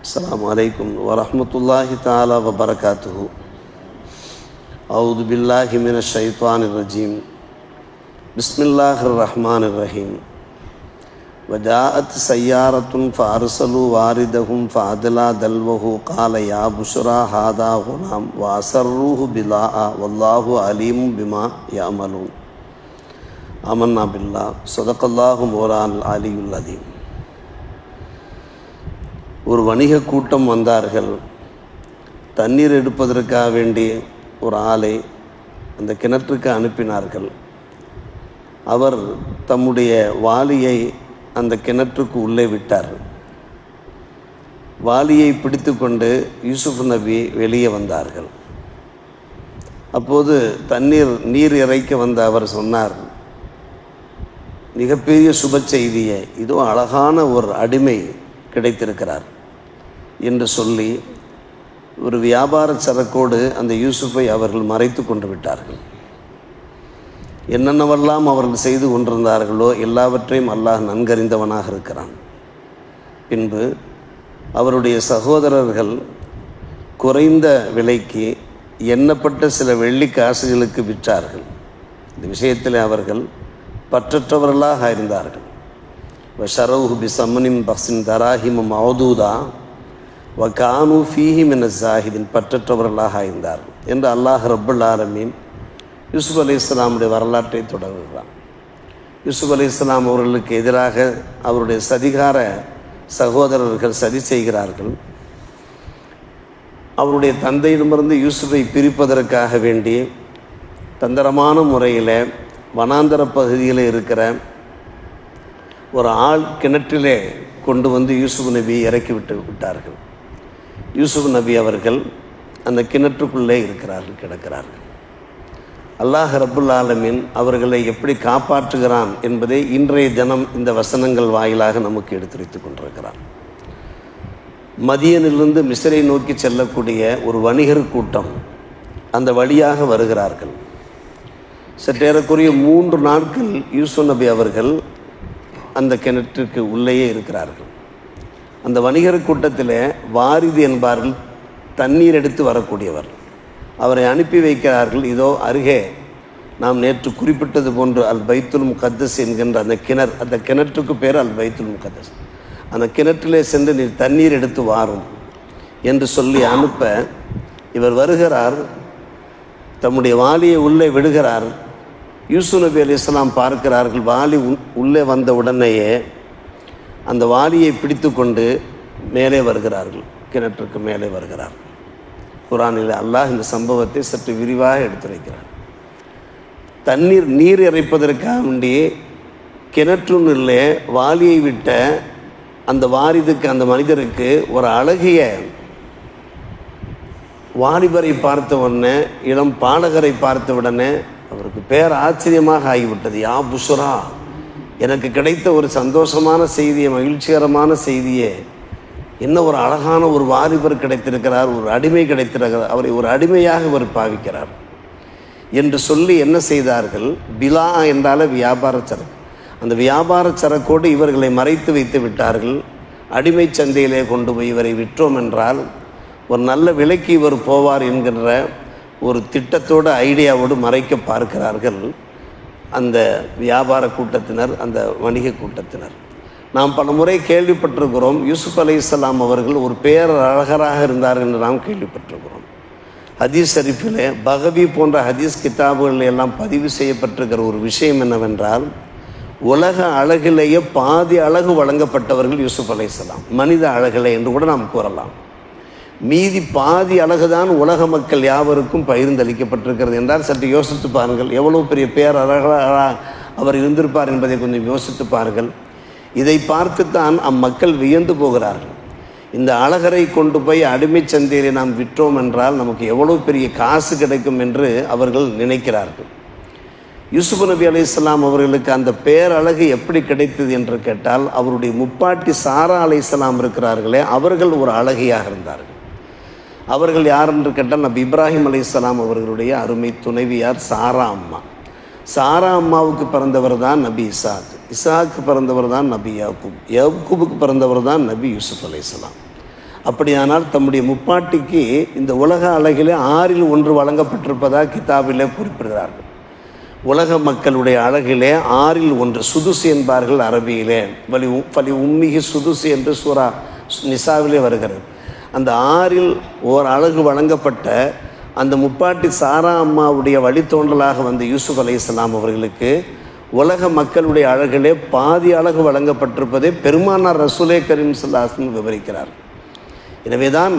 السلام عليكم ورحمة الله تعالى وبركاته. أعوذ بالله من الشيطان الرجيم. بسم الله الرحمن الرحيم. وجاءت سيارة فأرسلوا واردهم فأدلى دلوه قال يا بشرى هذا غلام وأسروه بلاء والله عليم بما يعملون. آمنا بالله. صدق الله مولانا العلي العظيم. ஒரு வணிக கூட்டம் வந்தார்கள். தண்ணீர் எடுப்பதற்காக வேண்டி ஒரு ஆளை அந்த கிணற்றுக்கு அனுப்பினார்கள். அவர் தம்முடைய வாலியை அந்த கிணற்றுக்கு உள்ளே விட்டார். வாலியை பிடித்து கொண்டு யூசுப் நபி வெளியே வந்தார்கள். அப்போது தண்ணீர் நீர் இறைக்க வந்த அவர் சொன்னார் மிகப்பெரிய சுப செய்தியை இதோ அழகான ஒரு அடிமை கிடைத்திருக்கிறார். என்று சொல்லி ஒரு வியாபார சரக்கோடு அந்த யூசுஃபை அவர்கள் மறைத்து கொண்டு விட்டார்கள். என்னென்னவெல்லாம் அவர்கள் செய்து கொண்டிருந்தார்களோ எல்லாவற்றையும் அல்லாஹ் நன்கறிந்தவனாக இருக்கிறான். பின்பு அவருடைய சகோதரர்கள் குறைந்த விலைக்கு எண்ணப்பட்ட சில வெள்ளி காசுகளுக்கு விற்றார்கள். இந்த விஷயத்தில் அவர்கள் பற்றற்றவர்களாக இருந்தார்கள். ஷரவுஹு பி சம்மனிம் பக்சின் தராஹிமம் மௌதூதா வகானு ஃபீஹிம் என ஜாஹிதின் பற்றற்றவர்களாக இருந்தார்கள். என்று அல்லாஹ் ரப்புல் ஆலமீன் யூசுப் அலி இஸ்லாமுடைய வரலாற்றை தொடர்கிறான். யூசுப் அலி இஸ்லாம் அவர்களுக்கு எதிராக அவருடைய சதிகார சகோதரர்கள் சதி செய்கிறார்கள். அவருடைய தந்தையிடமிருந்து யூசுஃபை பிரிப்பதற்காக வேண்டி தந்திரமான முறையில் வனாந்தர பகுதியில் இருக்கிற ஒரு ஆள் கிணற்றிலே கொண்டு வந்து யூசுப் நபி இறக்கி விட்டு விட்டார்கள். யூசுப் நபி அவர்கள் அந்த கிணற்றுக்குள்ளே இருக்கிறார்கள் கிடக்கிறார்கள். அல்லாஹ் ரபுல் ஆலமின் அவர்களை எப்படி காப்பாற்றுகிறான் என்பதை இன்றைய தினம் இந்த வசனங்கள் வாயிலாக நமக்கு எடுத்துரைத்து கொண்டிருக்கிறான் மதியனிலிருந்து மிஸ்ரை நோக்கி செல்லக்கூடிய ஒரு வணிகர் கூட்டம் அந்த வழியாக வருகிறார்கள். சற்றேறக்குரிய மூன்று நாட்கள் யூசு நபி அவர்கள் அந்த கிணற்றுக்கு உள்ளேயே இருக்கிறார்கள். அந்த வணிகர் கூட்டத்தில் வாரிது என்பார்கள் தண்ணீர் எடுத்து வரக்கூடியவர். அவரை அனுப்பி வைக்கிறார்கள் இதோ அருகே நாம் நேற்று குறிப்பிட்டது போன்று அல் பைத்துல் முகத்தஸ் என்கின்ற அந்த கிணறு அந்த கிணற்றுக்கு பேர் அல் பைத்துல் முகத்தஸ். அந்த கிணற்றிலே சென்று நீர் தண்ணீர் எடுத்து வாரும் என்று சொல்லி அனுப்ப இவர் வருகிறார். தம்முடைய வாலியை உள்ளே விடுகிறார். யூசு நபி அலி இஸ்லாம் பார்க்கிறார்கள் வாலி உள்ளே வந்த உடனேயே அந்த வாலியை பிடித்து கொண்டு மேலே வருகிறார்கள். கிணற்றுக்கு மேலே வருகிறார்கள். குரானில் அல்லாஹ் இந்த சம்பவத்தை சற்று விரிவாக எடுத்துரைக்கிறார் தண்ணீர் நீர் இறைப்பதற்காக வேண்டி கிணற்றுன்னு இல்லை வாலியை விட்ட அந்த வாரிதுக்கு அந்த மனிதருக்கு ஒரு அழகிய வாலிபரை பார்த்த உடனே இளம் பாடகரை பார்த்த உடனே அவருக்கு பேர் ஆச்சரியமாக ஆகிவிட்டது. யா புஷரா எனக்கு கிடைத்த ஒரு சந்தோஷமான செய்தியை மகிழ்ச்சிகரமான செய்தியே என்ன ஒரு அழகான ஒரு வாலிபர் கிடைத்திருக்கிறார் ஒரு அடிமை கிடைத்திருக்கிறார் அவரை ஒரு அடிமையாக இவர் பாவிக்கிறார் என்று சொல்லி என்ன செய்தார்கள்? பிலா என்றால வியாபார சரக்கு. அந்த வியாபார சரக்கோடு இவர்களை மறைத்து வைத்து விட்டார்கள். அடிமை சந்தையிலே கொண்டு போய் இவரை விற்றோம் என்றால் ஒரு நல்ல விலைக்கு இவர் போவார் என்கின்ற ஒரு திட்டத்தோடு ஐடியாவோடு மறைக்க பார்க்கிறார்கள். அந்த வியாபார கூட்டத்தினர் அந்த வணிக கூட்டத்தினர். நாம் பல முறை கேள்விப்பட்டிருக்கிறோம் யூசுப் அலி இஸ்லாம் அவர்கள் ஒரு பேர் அழகராக இருந்தார் என்று நாம் கேள்விப்பட்டிருக்கிறோம். ஹதீஸ் ஷரீஃபில் பகவி போன்ற ஹதீஸ் கிதாபுகள் எல்லாம் பதிவு செய்யப்பட்டிருக்கிற ஒரு விஷயம் என்னவென்றால் உலக அழகிலேயே பாதி அழகு வழங்கப்பட்டவர்கள் யூசுப் அலி இஸ்லாம் மனித அழகிலே என்று கூட நாம் கூறலாம். மீதி பாதி அழகுதான் உலக மக்கள் யாவருக்கும் பகிர்ந்தளிக்கப்பட்டிருக்கிறது என்றால் சற்று யோசித்து பாருங்கள். எவ்வளோ பெரிய பேர் அழகாக அவர் இருந்திருப்பார் என்பதை கொஞ்சம் யோசித்து பாருங்கள். இதை பார்த்துத்தான் அம்மக்கள் வியந்து போகிறார்கள். இந்த அழகரை கொண்டு போய் அடிமை சந்தையிலே நாம் விற்றோம் என்றால் நமக்கு எவ்வளோ பெரிய காசு கிடைக்கும் என்று அவர்கள் நினைக்கிறார்கள். யூசுப் நபி அலி இஸ்லாம் அவர்களுக்கு அந்த பேரழகு எப்படி கிடைத்தது என்று கேட்டால் அவருடைய முப்பாட்டி சாரா அலி இஸ்லாம் இருக்கிறார்களே அவர்கள் ஒரு அழகியாக இருந்தார்கள். அவர்கள் யார் என்று கேட்டால் நபி இப்ராஹிம் அலி இஸ்லாம் அவர்களுடைய அருமை துணைவியார் சாரா அம்மா. சாரா அம்மாவுக்கு பிறந்தவர் தான் நபி இசாக். இசாக்கு பிறந்தவர் தான் நபி யாக்கூப். யாக்கூபுக்கு பிறந்தவர் தான் நபி யூசுப் அலைஹிஸ்ஸலாம். அப்படியானால் தம்முடைய முப்பாட்டிக்கு இந்த உலக அழகிலே ஆறில் ஒன்று வழங்கப்பட்டிருப்பதாக கிதாபிலே குறிப்பிடுகிறார்கள். உலக மக்களுடைய அழகிலே ஆறில் ஒன்று சுதுசு என்பார்கள் அரபியிலே. வலி பலி உம்மிகி சுதுசு என்று சூரா நிசாவிலே வருகிறது. அந்த ஆறில் ஓர் அழகு வழங்கப்பட்ட அந்த முப்பாட்டி சாரா அம்மாவுடைய வழித்தோன்றலாக வந்த யூசுப் அலைஹிஸ்ஸலாம் அவர்களுக்கு உலக மக்களுடைய அழகிலே பாதி அழகு வழங்கப்பட்டிருப்பதை பெருமானார் ரசூலே கரீம் சல்லாஸ்ன்னு விவரிக்கிறார். எனவேதான்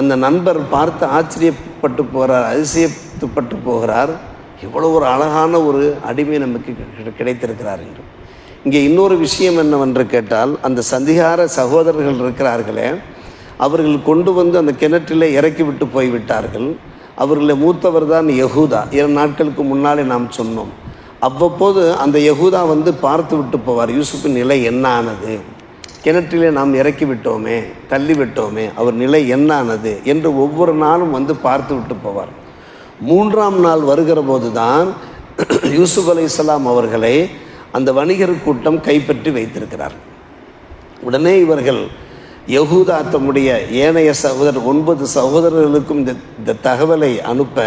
அந்த நண்பர் பார்த்து ஆச்சரியப்பட்டு போகிறார் அதிசயப்பட்டு போகிறார். இவ்வளோ ஒரு அழகான ஒரு அடிமை நமக்கு கிடைத்திருக்கிறார் என்று. இங்கே இன்னொரு விஷயம் என்னவென்று கேட்டால் அந்த சந்திகார சகோதரர்கள் இருக்கிறார்களே அவர்கள் கொண்டு வந்து அந்த கிணற்றிலே இறக்கி விட்டு போய்விட்டார்கள். அவர்களில் மூத்தவர் தான் யகூதா. இரண்டு நாட்களுக்கு முன்னாலே நாம் சொன்னோம். அவ்வப்போது அந்த யகுதா வந்து பார்த்து விட்டு போவார். யூசுஃபின் நிலை என்ன ஆனது கிணற்றிலே நாம் இறக்கி விட்டோமே தள்ளி விட்டோமே அவர் நிலை என்ன ஆனது என்று ஒவ்வொரு நாளும் வந்து பார்த்து விட்டு போவார். மூன்றாம் நாள் வருகிற போது தான் யூசுப் அலைஹிஸ்ஸலாம் அவர்களை அந்த வணிகர் கூட்டம் கைப்பற்றி வைத்திருக்கிறார். உடனே இவர்கள் யகூதா தம்முடைய ஏனைய சகோதரர் ஒன்பது சகோதரர்களுக்கும் இந்த இந்த தகவலை அனுப்ப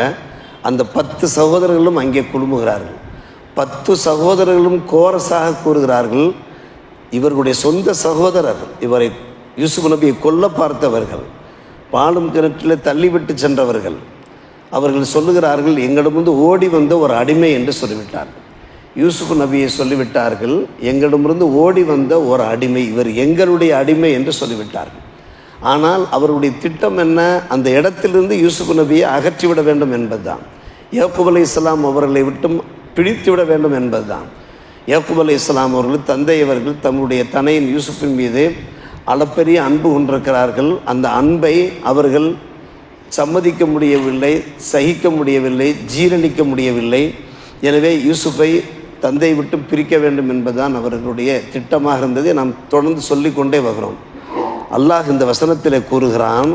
அந்த பத்து சகோதரர்களும் அங்கே குழுமுகிறார்கள். பத்து சகோதரர்களும் கோரஸாக கூறுகிறார்கள் இவர்களுடைய சொந்த சகோதரர் இவரை யூசுப் நபியை கொல்ல பார்த்தவர்கள் பாலும் கிணற்றில் தள்ளிவிட்டு சென்றவர்கள் அவர்கள் சொல்லுகிறார்கள் எங்களிடமிருந்து ஓடி வந்த ஒரு அடிமை என்று சொல்லிவிட்டார்கள். யூசுப் நபியை சொல்லிவிட்டார்கள் எங்களிடமிருந்து ஓடி வந்த ஒரு அடிமை இவர் எங்களுடைய அடிமை என்று சொல்லிவிட்டார்கள். ஆனால் அவருடைய திட்டம் என்ன? அந்த இடத்திலிருந்து யூசுப் நபியை அகற்றிவிட வேண்டும் என்பதுதான். யாக்குப் அலி இஸ்லாம் அவர்களை விட்டும் பிடித்துவிட வேண்டும் என்பதுதான். யாக்குப் அலி இஸ்லாம் அவர்கள் தந்தை அவர்கள் தம்முடைய தனையின் யூசுஃபின் மீது அளப்பெரிய அன்பு கொண்டிருக்கிறார்கள். அந்த அன்பை அவர்கள் சம்மதிக்க முடியவில்லை சகிக்க முடியவில்லை ஜீரணிக்க முடியவில்லை. எனவே யூசுஃபை தந்தை விட்டு பிரிக்க வேண்டும் என்பதுதான் அவர்களுடைய திட்டமாக இருந்ததை நாம் தொடர்ந்து சொல்லிக்கொண்டே வருகிறோம் அல்லாஹ் இந்த வசனத்தில் கூறுகிறான்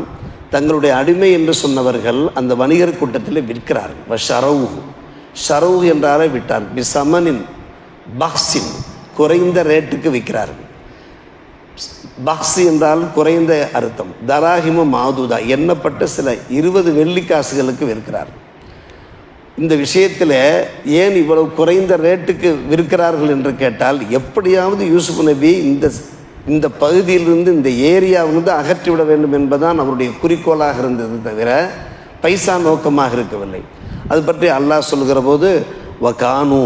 தங்களுடைய அடிமை என்று சொன்னவர்கள் அந்த வணிகர் கூட்டத்தில் விற்கிறார்கள். ஷரவு ஷரவு என்றாலே விட்டார் பிசமனின் பக்ஸின் குறைந்த ரேட்டுக்கு விற்கிறார்கள். பக்ஸ் என்றால் குறைந்த அர்த்தம். தராகிம மாதுதா எண்ணப்பட்ட சில இருபது வெள்ளிக்காசுகளுக்கு விற்கிறார்கள் இந்த விஷயத்தில் ஏன் இவ்வளவு குறைந்த ரேட்டுக்கு விற்கிறார்கள் என்று கேட்டால் எப்படியாவது யூசுப் நபி இந்த இந்த பகுதியிலிருந்து இந்த ஏரியாவிலிருந்து அகற்றிவிட வேண்டும் என்பதுதான் அவருடைய குறிக்கோளாக இருந்தது தவிர பைசா நோக்கமாக இருக்கவில்லை. அது பற்றி அல்லாஹ் சொல்கிற போது வகானு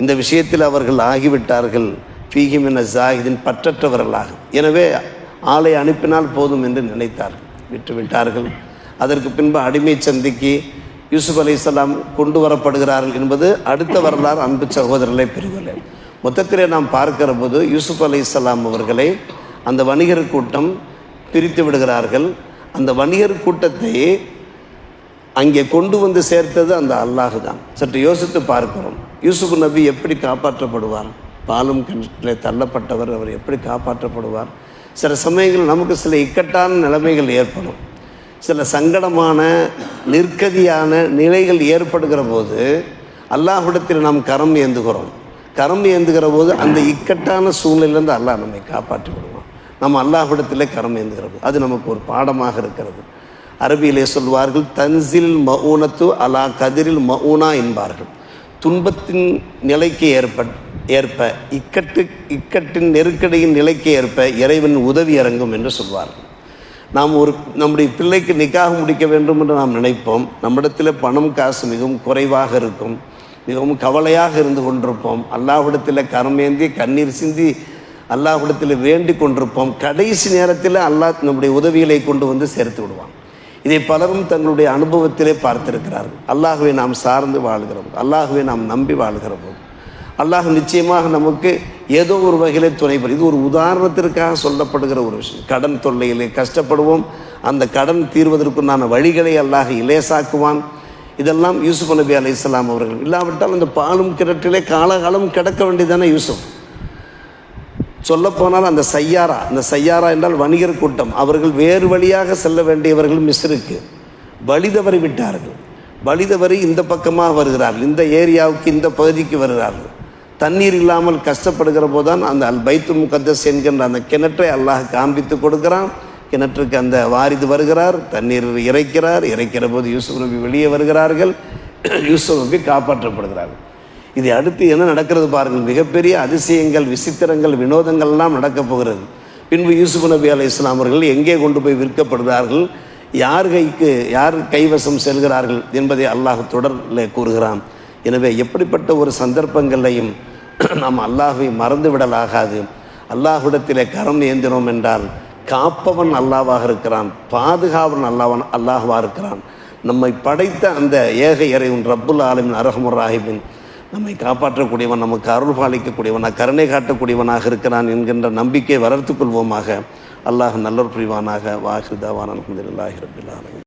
இந்த விஷயத்தில் அவர்கள் ஆகிவிட்டார்கள். ஃபீஹிமின ஜாகிதின் பற்றற்றவர்களாக. எனவே ஆளை அனுப்பினால் போதும் என்று நினைத்தார்கள். விட்டுவிட்டார்கள். அதற்கு பின்பு அடிமை சந்திக்கு யூசுப் அலைஹிஸ்ஸலாம் கொண்டு வரப்படுகிறார்கள் என்பது அடுத்த வரலாறு அன்பு சகோதரர்களை பெறுவதில்லை மொத்தத்திலே நாம் பார்க்கிற போது யூசுப் அலைஹிஸ்ஸலாம் அவர்களை அந்த வணிகர் கூட்டம் பிரித்து விடுகிறார்கள். அந்த வணிகர் கூட்டத்தை அங்கே கொண்டு வந்து சேர்த்தது அந்த அல்லாஹு தான். சற்று யோசித்து பார்க்கிறோம். யூசுப் நபி எப்படி காப்பாற்றப்படுவார்? பாலும் கிணற்றிலே தள்ளப்பட்டவர் அவர் எப்படி காப்பாற்றப்படுவார்? சில சமயங்கள் நமக்கு சில இக்கட்டான நிலைமைகள் ஏற்படும். சில சங்கடமான நிற்கதியான நிலைகள் ஏற்படுகிற போது அல்லாஹிடத்தில் நாம் கரம் ஏந்துகிறோம். கரம் ஏந்துகிற போது அந்த இக்கட்டான சூழ்நிலேருந்து அல்லாஹ் நம்மை காப்பாற்றி விடுவோம் நம்ம அல்லாஹிடத்தில் கரம் ஏந்துகிற போது அது நமக்கு ஒரு பாடமாக இருக்கிறது. அரபியிலே சொல்வார்கள் தன்சில் மவுனத்து அலா கதிரில் மவுனா என்பார்கள். துன்பத்தின் நிலைக்கு ஏற்ப ஏற்ப இக்கட்டு இக்கட்டின் நெருக்கடியின் நிலைக்கு ஏற்ப இறைவன் உதவி இறங்கும் என்று சொல்வார்கள். நாம் ஒரு நம்முடைய பிள்ளைக்கு நிக்காக முடிக்க வேண்டும் என்று நாம் நினைப்போம். நம்மிடத்தில் பணம் காசு மிகவும் குறைவாக இருக்கும். மிகவும் கவலையாக இருந்து கொண்டிருப்போம். அல்லாஹிடத்தில் கரமேந்தி கண்ணீர் சிந்தி அல்லாஹிடத்தில் வேண்டி கொண்டிருப்போம். கடைசி நேரத்தில் அல்லாஹ் நம்முடைய உதவிகளை கொண்டு வந்து சேர்த்து விடுவான். இதை பலரும் தங்களுடைய அனுபவத்திலே பார்த்திருக்கிறார்கள். அல்லாஹுவை நாம் சார்ந்து வாழ்கிறோம். அல்லாஹுவை நாம் நம்பி வாழ்கிறோம். அல்லாஹ் நிச்சயமாக நமக்கு ஏதோ ஒரு வகையில் துணை புரியும். இது ஒரு உதாரணத்திற்காக சொல்லப்படுகிற ஒரு விஷயம். கடன் தொல்லையிலே கஷ்டப்படுவோம். அந்த கடன் தீர்வதற்குண்டான வழிகளை அல்லாஹ் இலேசாக்குவான். இதெல்லாம் யூசுப் நபி அலி இஸ்லாம் அவர்கள். இல்லாவிட்டால் அந்த பாலும் கிணற்றிலே காலகாலம் கிடக்க வேண்டியதானே யூசுப். சொல்லப்போனால் அந்த சையாரா அந்த சையாரா என்றால் வணிகர் கூட்டம். அவர்கள் வேறு வழியாக செல்ல வேண்டியவர்கள் மிஸ்ருக்கு. வழி விட்டார்கள். வழி இந்த பக்கமாக வருகிறார்கள். இந்த ஏரியாவுக்கு இந்த பகுதிக்கு வருகிறார்கள். தண்ணீர் இல்லாமல் கஷ்டப்படுகிற போதுதான் அந்த அல் பைத்து முகத்தஸ் என்கின்ற அந்த கிணற்றை அல்லாஹ் காண்பித்து கொடுக்கிறான். கிணற்றுக்கு அந்த வாரிது வருகிறார் தண்ணீர் இறைக்கிறார் இறைக்கிற போது யூசுப் நபி வெளியே வருகிறார்கள் யூசுப் நபி காப்பாற்றப்படுகிறார்கள். இதை அடுத்து என்ன நடக்கிறது பாருங்கள் மிகப்பெரிய அதிசயங்கள் விசித்திரங்கள் வினோதங்கள்லாம் நடக்கப் போகிறது. பின்பு யூசுப் நபி அலை இஸ்லாம் அவர்கள் எங்கே கொண்டு போய் விற்கப்படுகிறார்கள் யார் கைக்கு யார் கைவசம் செல்கிறார்கள் என்பதை அல்லாஹ் தொடரில் கூறுகிறான். எனவே எப்படிப்பட்ட ஒரு சந்தர்ப்பங்களையும் நாம் அல்லாஹை மறந்து விடலாகாது. அல்லாஹ்விடத்திலே கரம் ஏந்தினோம் என்றால் காப்பவன் அல்லாவாக இருக்கிறான் பாதுகாவன் அல்லாவன் அல்லாஹ்வாக இருக்கிறான். நம்மை படைத்த அந்த ஏக இறைவன் ரப்புல் ஆலமின் அரஹமுர் ராஹிபின் நம்மை காப்பாற்றக்கூடியவன் நமக்கு அருள் பாலிக்கக்கூடியவன் கருணை காட்டக்கூடியவனாக இருக்கிறான் என்கின்ற நம்பிக்கை வளர்த்துக்கொள்வோமாக அல்லாஹ் நல்லொரு புரிவானாக. வாஹிதாவான் அலமதுல்லாஹி